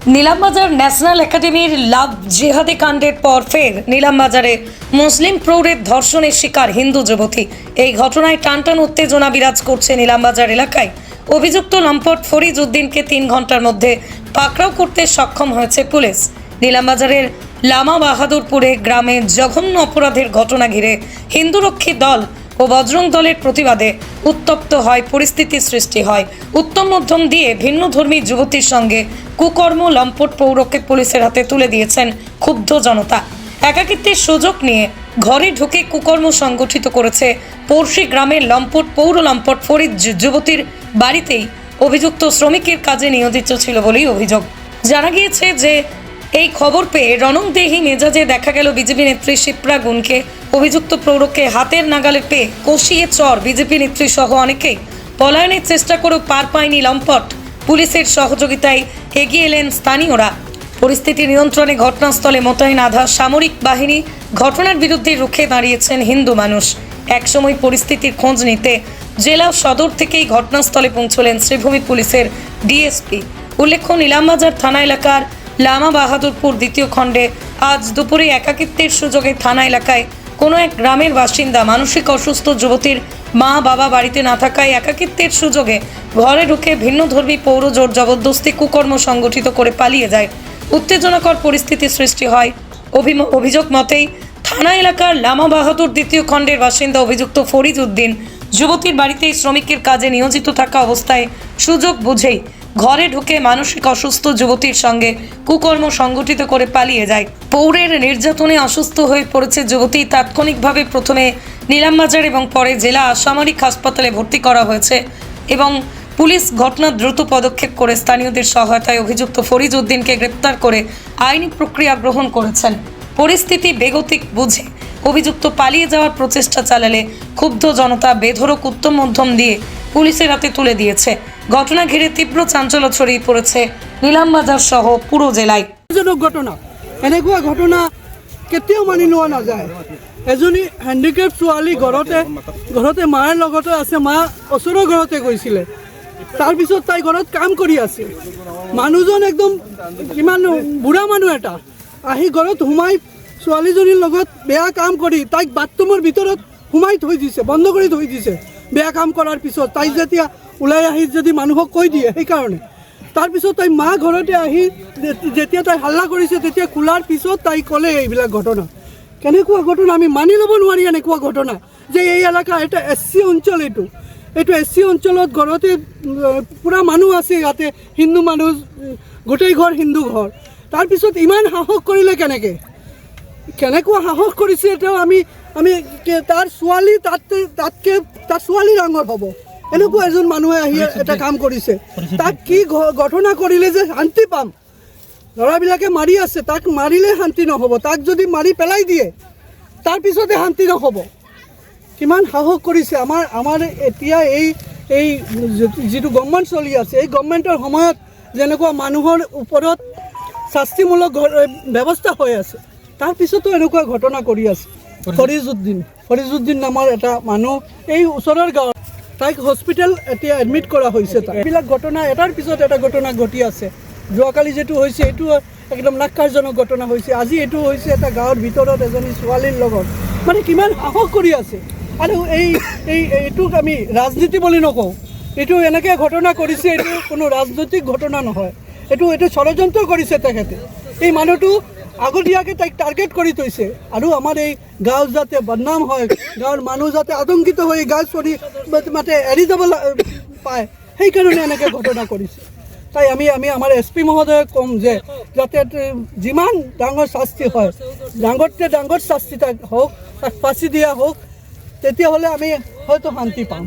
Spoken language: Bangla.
নিলামবাজার ন্যাশনাল একাডেমির লাভ জেহাদি কাণ্ডের পর ফের নিলামবাজারে মুসলিম প্রৌঢ়ের ধর্ষণের শিকার হিন্দু যুবতী। এই ঘটনায় টানটান উত্তেজনা বিরাজ করছে নিলামবাজার এলাকায়। অভিযুক্ত লম্পট ফরিজ উদ্দিনকে তিন ঘণ্টার মধ্যে পাকড়াও করতে সক্ষম হয়েছে পুলিশ। নিলামবাজারের লামা বাহাদুরপুরে গ্রামে জঘন্য অপরাধের ঘটনা ঘিরে হিন্দুরক্ষী দল ও বজরং দলের প্রতিবাদে উত্তপ্ত হয়, পরিস্থিতি সৃষ্টি হয়। উত্তম মধ্যম দিয়ে ভিন্ন ধর্মী যুবতীর সঙ্গে কুকর্ম লম্পট পৌরকে পুলিশের হাতে তুলে দিয়েছেন ক্ষুব্ধ জনতা। একাকিত্বের সুযোগ নিয়ে ঘরে ঢুকে কুকর্ম সংগঠিত করেছে পড়শি গ্রামের লম্পট পৌর লম্পট ফরিদ যুবতীর বাড়িতেই অভিযুক্ত শ্রমিকের কাজে নিয়োজিত ছিল বলেই অভিযোগ। জানা গিয়েছে যে এই খবর পেয়ে রণংদেহী মেজাজে দেখা গেল বিজেপি নেত্রী শিপ্রা গুনকে। অভিযুক্ত প্রৌঢ়কে হাতের নাগালে পেয়ে কষিয়ে চর বিজেপি নেত্রী সহ অনেকেই। পলায়নের চেষ্টা করেও পার পায়নি লম্পট। পুলিশের সহযোগিতায় এগিয়ে এলেন স্থানীয়রা। পরিস্থিতি নিয়ন্ত্রণে ঘটনাস্থলে মোতায়েন আধা সামরিক বাহিনী। ঘটনার বিরুদ্ধে রুখে দাঁড়িয়েছেন হিন্দু মানুষ। একসময় পরিস্থিতির খোঁজ নিতে জেলা সদর থেকেই ঘটনাস্থলে পৌঁছলেন শ্রীভূমি পুলিশের ডিএসপি। উল্লেখ্য, নিলামবাজার থানা এলাকার লামা বাহাদুরপুর দ্বিতীয় খণ্ডে আজ দুপুরে একাকিত্বের সুযোগে থানা এলাকায় কোনো এক গ্রামের বাসিন্দা মানসিক অসুস্থ যুবতীর মা বাবা বাড়িতে না থাকায় একাকিত্বের সুযোগে ঘরে ঢুকে ভিন্ন ধর্মী পৌর জোর জবরদস্তি কুকর্ম সংগঠিত করে পালিয়ে যায়। উত্তেজনাকর পরিস্থিতি সৃষ্টি হয়। অভিযোগ মতেই থানা এলাকার লামা বাহাদুর দ্বিতীয় খণ্ডের বাসিন্দা অভিযুক্ত ফরিদ উদ্দিন যুবতীর বাড়িতেই শ্রমিকের কাজে নিয়োজিত থাকা অবস্থায় সুযোগ বুঝেই ঘরে ঢুকে মানসিক অসুস্থ যুবতীর সঙ্গে কুকর্ম সংগঠিত করে পালিয়ে যায়। পৌরের নির্যাতনে অসুস্থ হয়ে পড়েছে যুবতী। তাৎক্ষণিকভাবে প্রথমে নিলামবাজার এবং পরে জেলা সামরিক হাসপাতালে ভর্তি করা হয়েছে এবং পুলিশ ঘটনা দ্রুত পদক্ষেপ করে স্থানীয়দের সহায়তায় অভিযুক্ত ফরিজ উদ্দিনকে গ্রেপ্তার করে আইনি প্রক্রিয়া গ্রহণ করেছেন। পরিস্থিতি বেগতিক বুঝে অভিযুক্ত পালিয়ে যাওয়ার প্রচেষ্টা চালালে ক্ষুব্ধ জনতা বেধরক উত্তম মধ্যম দিয়ে পুলিশের হাতে তুলে দিয়েছে। ঘটনা ঘিরে তীব্র চাঞ্চল্য ছড়িয়ে পড়েছে। নিলামবাজার সহ পুরো জেলায়। ঘটনা। এনেকুৱা ঘটনা কেতিয়াও মানি লোৱা নাযায়। এজনী হেণ্ডিকেপ ছোৱালী ঘৰতে ঘৰতে মাৰ লগতে আছে, মা ওচৰৰ ঘৰতে গৈছিলে। তাৰপিছত তাই ঘৰত কাম কৰি আছে। মানুহজন একদম কিমান বুঢ়া মানুহ এটা। আহি ঘৰত সোমাই ছোৱালীজনীৰ লগত বেয়া কাম কৰি তাইক বাথৰুমৰ ভিতৰত সোমাই থৈ দিছে, বন্ধ কৰি থৈ দিছে। বেয়া কাম কৰাৰ পিছত তাই যেতিয়া ওলাই আহি যদি মানুহক কৈ দিয়ে, সেইকাৰণে। তাৰপিছত তাই মা ঘৰতে আহি যেতিয়া তাই হাল্লা কৰিছে, তেতিয়া খোলাৰ পিছত তাই ক'লে এইবিলাক ঘটনা। কেনেকুৱা ঘটনা? আমি মানি ল'ব নোৱাৰি এনেকুৱা ঘটনা। যে এই এলেকা এটা এছ চি অঞ্চল এইটো। এইটো এছ চি অঞ্চলত ঘৰতে পূৰা মানুহ আছে ইয়াতে, হিন্দু মানুহ, গোটেই ঘৰ হিন্দু ঘৰ। তাৰপিছত ইমান সাহস কৰিলে কেনেকৈ? কেনেকুৱা সাহস কৰিছে তেওঁ আমি আমি তাৰ ছোৱালী তাত তাতকৈ তাৰ ছোৱালী ডাঙৰ হ'ব। এনেকুৱা এজন মানুহে আহি এটা কাম কৰিছে। তাক কি ঘটনা কৰিলে যে শান্তি পাম? ল'ৰাবিলাকে মাৰি আছে তাক মাৰিলে শান্তি নহ'ব। তাক যদি মাৰি পেলাই দিয়ে তাৰপিছতে শান্তি নহ'ব। কিমান সাহস কৰিছে। আমাৰ আমাৰ এতিয়া এই এই যিটো গভমেণ্ট চলি আছে এই গভমেণ্টৰ সময়ত যেনেকুৱা মানুহৰ ওপৰত শাস্তিমূলক ব্যৱস্থা হৈ আছে তাৰপিছতো এনেকুৱা ঘটনা কৰি আছে। ফৰিজুদ্দিন ফৰিজুদ্দিন নামৰ এটা মানুহ এই ওচৰৰ গাঁৱত তাইক হস্পিটেল এতিয়া এডমিট কৰা হৈছে এইবিলাক ঘটনা, এটাৰ পিছত এটা ঘটনা ঘটি আছে। যোৱাকালি যিটো হৈছে, এইটো একদম নাক্কাৰজনক ঘটনা হৈছে। আজি এইটো হৈছে এটা গাঁৱৰ ভিতৰত এজনী ছোৱালীৰ লগত। মানে কিমান সাহস কৰি আছে। আৰু এই এই, এইটোক আমি ৰাজনীতি বুলি নকওঁ। এইটো এনেকৈ ঘটনা কৰিছে, এইটো কোনো ৰাজনৈতিক ঘটনা নহয়। এইটো এইটো ষড়যন্ত্ৰ কৰিছে তেখেতে। এই মানুহটো আগতীয়াকৈ তাইক টাৰ্গেট কৰি থৈছে। আৰু আমাৰ এই গাঁও যাতে বদনাম হয়, গাঁৱৰ মানুহ যাতে আতংকিত হৈ গাঁও চৰি মাতে এৰি যাব পায়, সেইকাৰণে এনেকৈ ঘটনা কৰিছে। তাই আমি আমি আমাৰ এছ পি মহোদয়ক ক'ম যে, যাতে যিমান ডাঙৰ শাস্তি হয় ডাঙৰতকৈ ডাঙৰ শাস্তি তাক হওক, তাক ফাঁচি দিয়া হওক, তেতিয়াহ'লে আমি হয়তো শান্তি পাম।